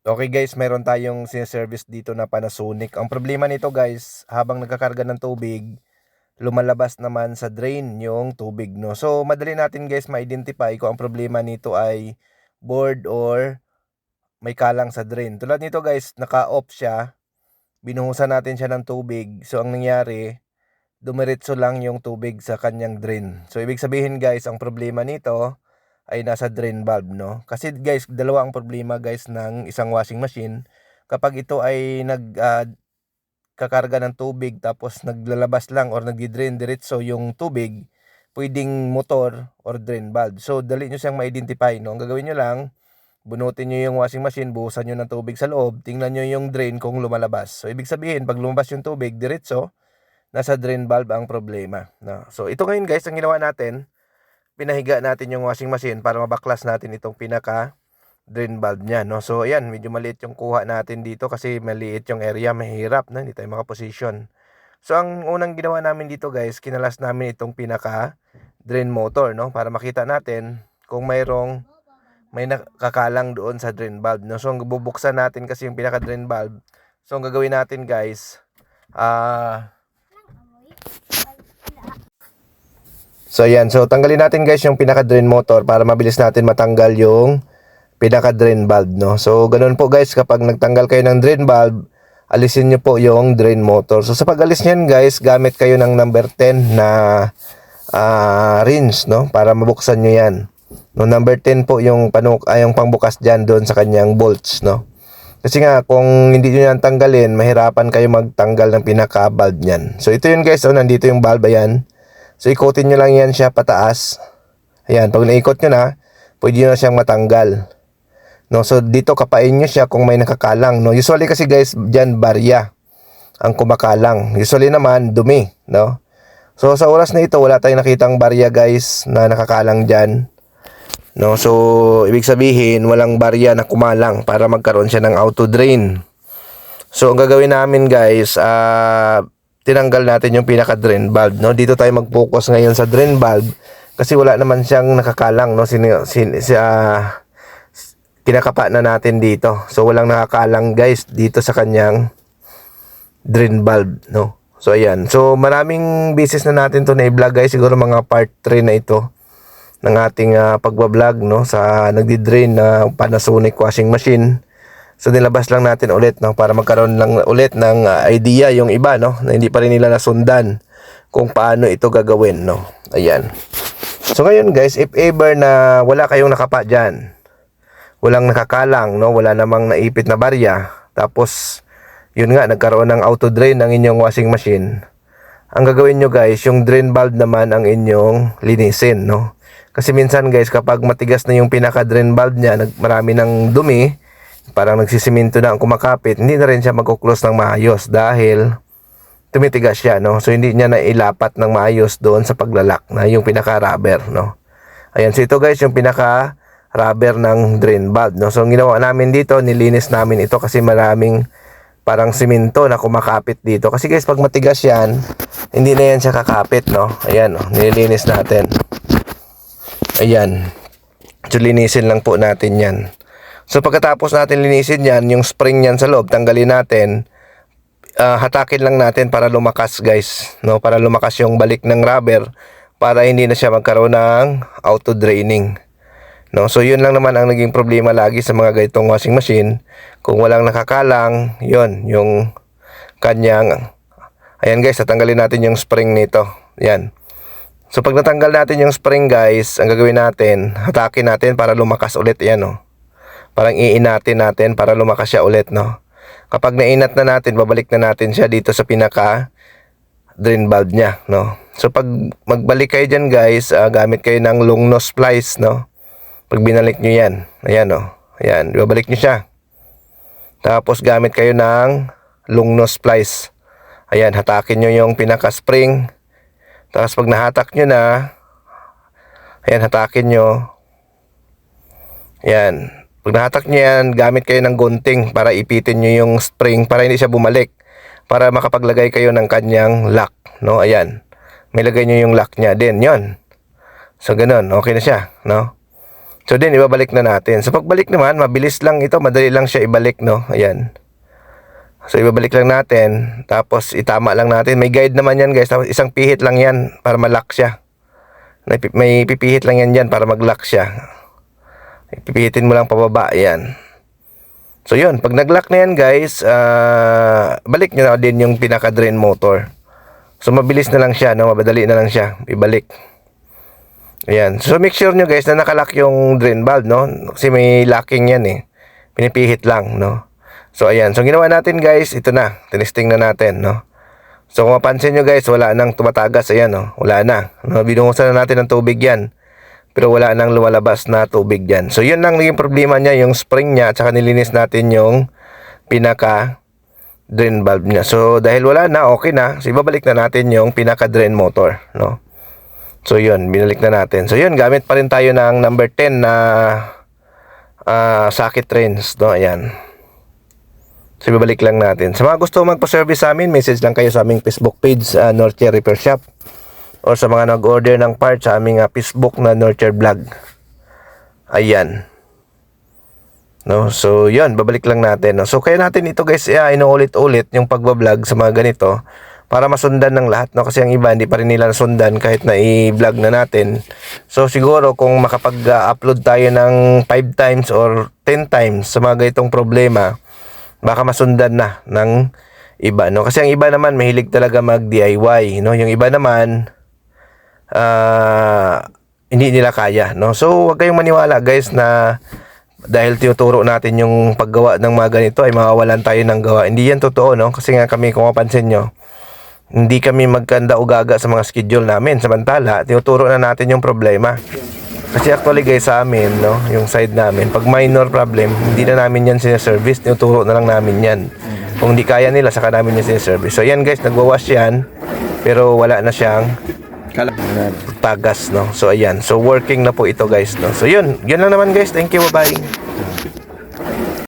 Okay guys, mayroon tayong sinaservice dito na Panasonic. Ang problema nito guys, habang nagkakarga ng tubig, lumalabas naman sa drain yung tubig no. So madali natin guys ma-identify kung ang problema nito ay board or may kalang sa drain. Tulad nito guys, naka-off siya. Binuhusan natin siya ng tubig. So ang nangyari, dumiretso lang yung tubig sa kanyang drain. So ibig sabihin guys, ang problema nito ay nasa drain valve no. Kasi guys, dalawa ang problema guys ng isang washing machine. Kapag ito ay nag ah, kakarga ng tubig tapos naglalabas lang or nagdi-drain diretso yung tubig, pwedeng motor or drain valve. So dali nyo siyang ma-identify no. Ang gagawin nyo lang, bunutin nyo yung washing machine, buhusan nyo ng tubig sa loob, tingnan nyo yung drain kung lumalabas. So ibig sabihin, pag lumabas yung tubig diretso, nasa drain valve ang problema. No? So ito ngayon guys, ang ginawa natin, pinahiga natin yung washing machine para mabaklas natin itong pinaka drain valve niya. No? So ayan, medyo maliit yung kuha natin dito kasi maliit yung area, mahirap na, hindi tayo makaposition. So ang unang ginawa namin dito guys, kinalas namin itong pinaka drain motor no para makita natin kung mayroong may nakakalang doon sa drain valve no. So ang bubuksan natin kasi yung pinaka drain valve. So ang gagawin natin guys, ah So ayan, so tanggalin natin guys yung pinaka drain motor para mabilis natin matanggal yung pinaka drain valve no. So ganun po guys kapag nagtanggal kayo ng drain valve, alisin niyo po yung drain motor. So sa pag-alis niyan guys, gamit kayo ng number 10 na ah rinse no para mabuksan niyo 'yan. No number 10 po yung panuk ay yung pangbukas diyan doon sa kanyang bolts no. Kasi nga kung hindi niyo yan tanggalin, mahirapan kayo magtanggal ng pinaka valve niyan. So ito yun guys, oh, nandito yung valve ayan. So, ikutin nyo lang yan siya pataas. Ayan, pag naikot nyo na, pwede nyo na siyang matanggal. No, so dito kapain nyo siya kung may nakakalang. No, usually kasi guys, diyan barya ang kumakalang. Usually naman dumi, no? So sa oras na ito, wala tayong nakitang barya guys na nakakalang diyan. No, so ibig sabihin walang barya na kumalang para magkaroon siya ng auto drain. So ang gagawin namin guys, ah tinanggal natin yung pinaka drain valve no? Dito tayo mag-focus ngayon sa drain valve kasi wala naman siyang nakakalang no? Sin, sin, si, uh, kinakapa na natin dito. So walang nakakalang guys dito sa kanyang drain valve no? So ayan. So maraming business na natin to na i-vlog guys. Siguro mga part 3 na ito ng ating uh, pagbablog no? Sa nagdi-drain na Panasonic washing machine So nilabas lang natin ulit no para magkaroon lang ulit ng uh, idea yung iba no na hindi pa rin nila nasundan kung paano ito gagawin no. Ayan. So ngayon guys, if ever na wala kayong nakapa diyan, walang nakakalang no, wala namang naipit na barya, tapos yun nga nagkaroon ng auto drain ng inyong washing machine. Ang gagawin nyo guys, yung drain valve naman ang inyong linisin no. Kasi minsan guys, kapag matigas na yung pinaka drain valve niya, marami ng dumi, parang nagsisiminto na ang kumakapit, hindi na rin siya magkuklose ng maayos dahil tumitigas siya, no? So, hindi niya na ilapat ng maayos doon sa paglalak na yung pinaka-rubber, no? Ayan, so ito guys, yung pinaka-rubber ng drain valve, no? So, ang ginawa namin dito, nilinis namin ito kasi maraming parang simento na kumakapit dito. Kasi guys, pag matigas yan, hindi na yan siya kakapit, no? Ayan, no? nililinis natin. Ayan. So, linisin lang po natin yan. So pagkatapos natin linisin yan, yung spring yan sa loob, tanggalin natin. Uh, hatakin lang natin para lumakas guys. No? Para lumakas yung balik ng rubber para hindi na siya magkaroon ng auto draining. No? So yun lang naman ang naging problema lagi sa mga ganitong washing machine. Kung walang nakakalang, yun, yung kanyang Ayan guys, tatanggalin natin yung spring nito. Yan. So pag natanggal natin yung spring guys, ang gagawin natin, hatakin natin para lumakas ulit. Yan oh parang iinatin natin para lumakas siya ulit, no? Kapag nainat na natin, babalik na natin siya dito sa pinaka drain valve niya, no? So pag magbalik kayo diyan, guys, uh, gamit kayo ng long nose splice, no? Pag binalik niyo 'yan, ayan, no? Ayan, babalik niyo siya. Tapos gamit kayo ng long nose splice. Ayan, hatakin niyo yung pinaka spring. Tapos pag nahatak niyo na, ayan, hatakin niyo. Ayan, pag nahatak yan, gamit kayo ng gunting para ipitin nyo yung spring para hindi siya bumalik. Para makapaglagay kayo ng kanyang lock. No? Ayan. May lagay nyo yung lock niya din. yon So, ganun. Okay na siya. No? So din ibabalik na natin. So pagbalik naman, mabilis lang ito, madali lang siya ibalik, no? Ayan. So ibabalik lang natin, tapos itama lang natin. May guide naman yan, guys. Tapos isang pihit lang yan para malak siya. May pipihit lang yan dyan para mag-lock siya. Pipihitin mo lang pababa, ayan. So yun, pag nag-lock na yan guys, ah, balik nyo na din yung pinaka-drain motor. So mabilis na lang siya, no? Mabadali na lang siya. Ibalik. Ayan. So make sure nyo guys na nakalock yung drain valve, no? Kasi may locking yan eh. Pinipihit lang, no? So ayan. So ginawa natin guys, ito na. Tinesting na natin, no? So kung mapansin nyo guys, wala nang tumatagas. Ayan, no? Wala na. No? Binungusan na natin ng tubig yan. Pero wala nang lumalabas na tubig dyan. So yun lang naging problema niya, yung spring niya, at saka nilinis natin yung pinaka drain valve niya. So dahil wala na, okay na. So ibabalik na natin yung pinaka drain motor, no? So yun, binalik na natin. So yun, gamit pa rin tayo ng number 10 na ah, socket trains, no? Ayan. So ibabalik lang natin. Sa mga gusto magpa-service sa amin, message lang kayo sa aming Facebook page, uh, Northshire Repair Shop. Or sa mga nag-order ng parts sa aming ah, Facebook na Nurture Vlog. Ayan. No, so yun, babalik lang natin. No? So kaya natin ito guys, uh, inuulit-ulit yung pagbablog sa mga ganito para masundan ng lahat. No? Kasi ang iba hindi pa rin nila nasundan kahit na i-vlog na natin. So siguro kung makapag-upload tayo ng 5 times or 10 times sa mga ganitong problema, baka masundan na ng iba. No? Kasi ang iba naman mahilig talaga mag-DIY. No? Yung iba naman, ah hindi nila kaya, no? So, wag kayong maniwala, guys, na dahil tinuturo natin yung paggawa ng mga ganito ay mawawalan tayo ng gawa. Hindi yan totoo, no? Kasi nga kami, kung mapansin nyo, hindi kami magkanda o gaga sa mga schedule namin. Samantala, tinuturo na natin yung problema. Kasi actually guys sa amin, no, yung side namin, pag minor problem, hindi na namin yan sinaservice, tinuturo na lang namin yan. Kung hindi kaya nila, saka namin yan sinaservice. So yan guys, nagwawash yan, pero wala na siyang tagas, no. So ayan, so working na po ito guys, no. So yun, yun lang naman guys. Thank you, bye-bye.